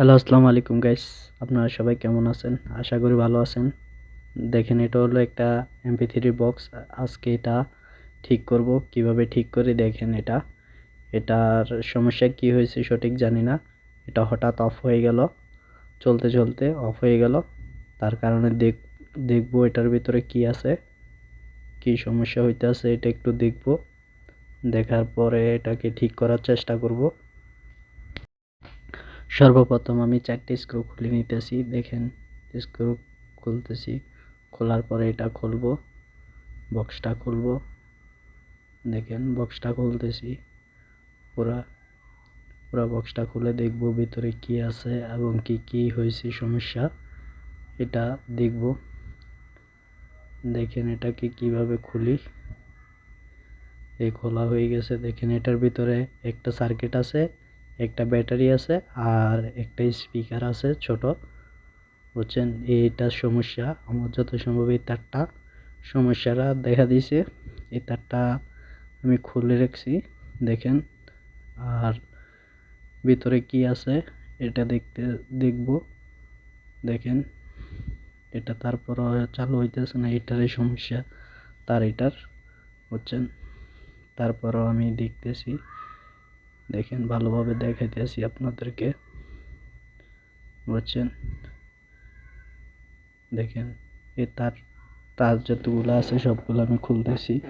Hello আসসালামু আলাইকুম guys আপনারা সবাই কেমন আছেন? আশা করি ভালো আছেন। দেখেন, এটা হলো একটা এমপি থ্রি বক্স আজকে এটা ঠিক করব। কীভাবে ঠিক করে? দেখেন এটা। এটার সমস্যা কি হয়েছে সঠিক জানি না। এটা হঠাৎ অফ হয়ে গেল। চলতে চলতে অফ হয়ে গেল। তার কারণে দেখ, দেখব এটার ভিতরে কি আছে। কি সমস্যা হইতে আছে এটা একটু দেখব। দেখার পরে এটাকে ঠিক করার চেষ্টা করব। সর্বপ্রথম আমি চারটে স্ক্রু খুলে নিতেছি, দেখেন স্ক্রু খুলতেছি, খোলার পরে এটা খুলবো বক্সটা খুলবো, দেখেন বক্সটা খুলতেছি, পুরা পুরা বক্সটা খুলে দেখব ভিতরে কি আছে এবং কি কি হয়েছে সমস্যা, এটা দেখব, দেখেন এটাকে কীভাবে খুলি, এই খোলা হয়ে গেছে, দেখেন এটার ভিতরে একটা সার্কিট আছে একটা ব্যাটারি আছে আর একটা স্পিকার আছে ছোট। বুঝছেন? এইটা সমস্যা। আমার যত সম্ভব এই তারটা সমস্যাটা দেখা দিয়েছে। এই তারটা আমি খুলে রাখছি, দেখেন। আর ভিতরে কি আছে এটা দেখতে, দেখব। দেখেন, এটা তারপর চালু হইতেছে না এটারই সমস্যা, তার এটার, বুঝছেন? তারপরও আমি দেখতেছি। দেখেন, ভালোভাবে দেখাইতেছি আপনাদেরকে। বুঝছেন? দেখেন এ তার তার যতগুলো আছে সবগুলো আমি খুলতেছি।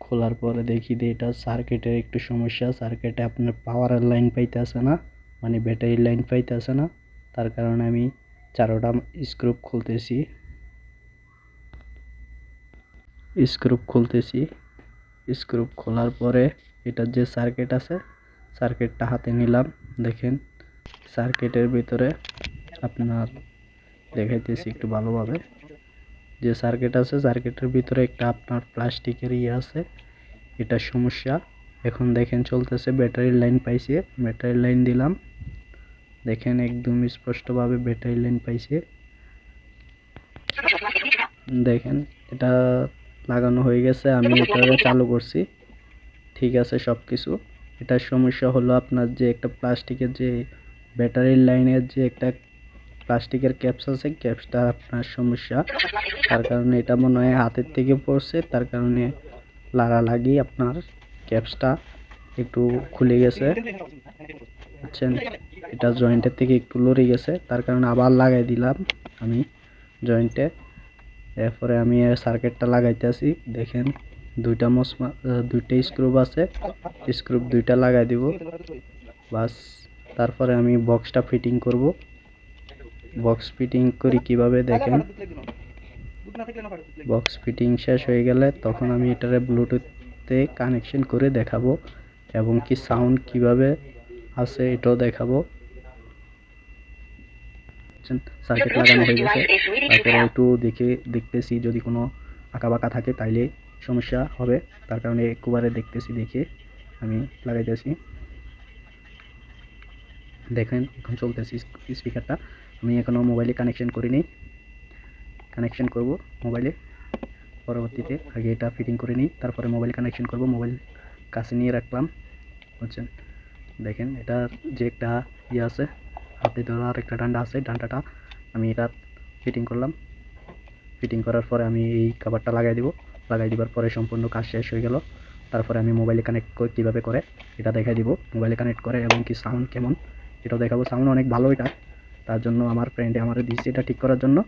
খোলার পরে দেখি যে এটা সার্কিটের একটু সমস্যা। সার্কিটে আপনার পাওয়ারের লাইন পাইতে আসে না মানে ব্যাটারির লাইন পাইতে আসে না। তার কারণে আমি চারোটা স্ক্রুপ খুলতেছি। স্ক্রুপ খুলতেছি। স্ক্রুপ খোলার পরে এটার যে সার্কিট আছে সার্কিটটা হাতে নিলাম, দেখেন। সার্কিটের ভিতরে আপনার, দেখাইতেছি একটু ভালোভাবে। যে সার্কিট আছে সার্কিটের ভিতরে একটা আপনার প্লাস্টিকের ইয়ে আছে, এটা সমস্যা। এখন দেখেন চলতেছে ব্যাটারির লাইন পাইছে ব্যাটারির লাইন দিলাম। দেখেন একদম স্পষ্টভাবে ব্যাটারি লাইন পাইছে। দেখেন, এটা লাগানো হয়ে গেছে, আমি এটা চালু করছি। ঠিক আছে সব কিছু এটার সমস্যা হলো আপনার যে একটা প্লাস্টিকের যে ব্যাটারির লাইনের যে একটা প্লাস্টিকের ক্যাপস আছে, ক্যাপসটা আপনার সমস্যা। তার কারণে এটা মনে হয় হাতের থেকে পড়ছে, তার কারণে লাগা লাগি আপনার ক্যাপসটা একটু খুলে গেছে। বুঝছেন? এটা জয়েন্টের থেকে একটু লড়ে গেছে, তার কারণে আবার লাগাই দিলাম আমি জয়েন্টে। এরপরে আমি সার্কিটটা লাগাইতেছি, দেখেন। দুইটা মসমা দুইটা স্ক্রুপ আছে। স্ক্রুপ দুইটা লাগাই দিব। বাস, তারপরে আমি বক্সটা ফিটিং করব। বক্স ফিটিং করি কীভাবে দেখেন। বক্স ফিটিং শেষ হয়ে গেলে তখন আমি এটারে ব্লুটুথে কানেকশন করে দেখাবো এবং কি সাউন্ড কীভাবে আছে এটাও দেখাবো। সার্কিট লাগানো হয়ে গেছে। তারপরে একটু দেখে, দেখতেছি যদি কোনো আঁকা বাঁকা থাকে তাইলে সমস্যা হবে। তার কারণে একবারে দেখতেছি, দেখে আমি লাগাইতেছি। দেখেন, এখন চলতেছি স্পিকারটা। আমি এখনও মোবাইলে কানেকশন করিনি। কানেকশন করব মোবাইলে পরবর্তীতে আগে এটা ফিটিং করে নিই, তারপরে মোবাইল কানেকশন করব। মোবাইল কাছে নিয়ে রাখলাম। বুঝছেন? দেখেন এটার যে একটা ইয়ে আছে, হাতে ধরার একটা ডান্ডা আছে। ডান্ডাটা আমি এটা ফিটিং করলাম। ফিটিং করার পরে আমি এই কাভারটা লাগাই দিব। লাগাই দেওয়ার পরে সম্পূর্ণ কাজ শেষ হয়ে গেল। তারপরে আমি মোবাইলে কানেক্ট করে কীভাবে করে, এটা দেখাই দিব। মোবাইলে কানেক্ট করে এবং কি সাউন্ড কেমন, এটাও দেখাবো। সাউন্ড অনেক ভালো এটা। তার জন্য আমার ফ্রেন্ডে আমার দিয়েছে এটা ঠিক করার জন্য।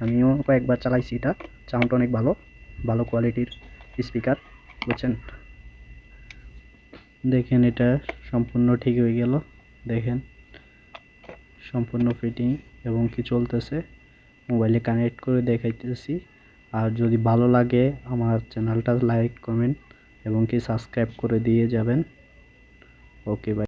আমিও কয়েকবার চালাইছি এটা। সাউন্ড অনেক ভালো ভালো কোয়ালিটির স্পিকার বুঝছেন? দেখেন এটা সম্পূর্ণ ঠিক হয়ে গেল। দেখেন, সম্পূর্ণ ফিটিং এবং কি চলতেছে। মোবাইলে কানেক্ট করে দেখাইতেছি। আর যদি ভালো লাগে আমার চ্যানেলটা লাইক কমেন্ট এবং কি সাবস্ক্রাইব করে দিয়ে যাবেন। Okay bye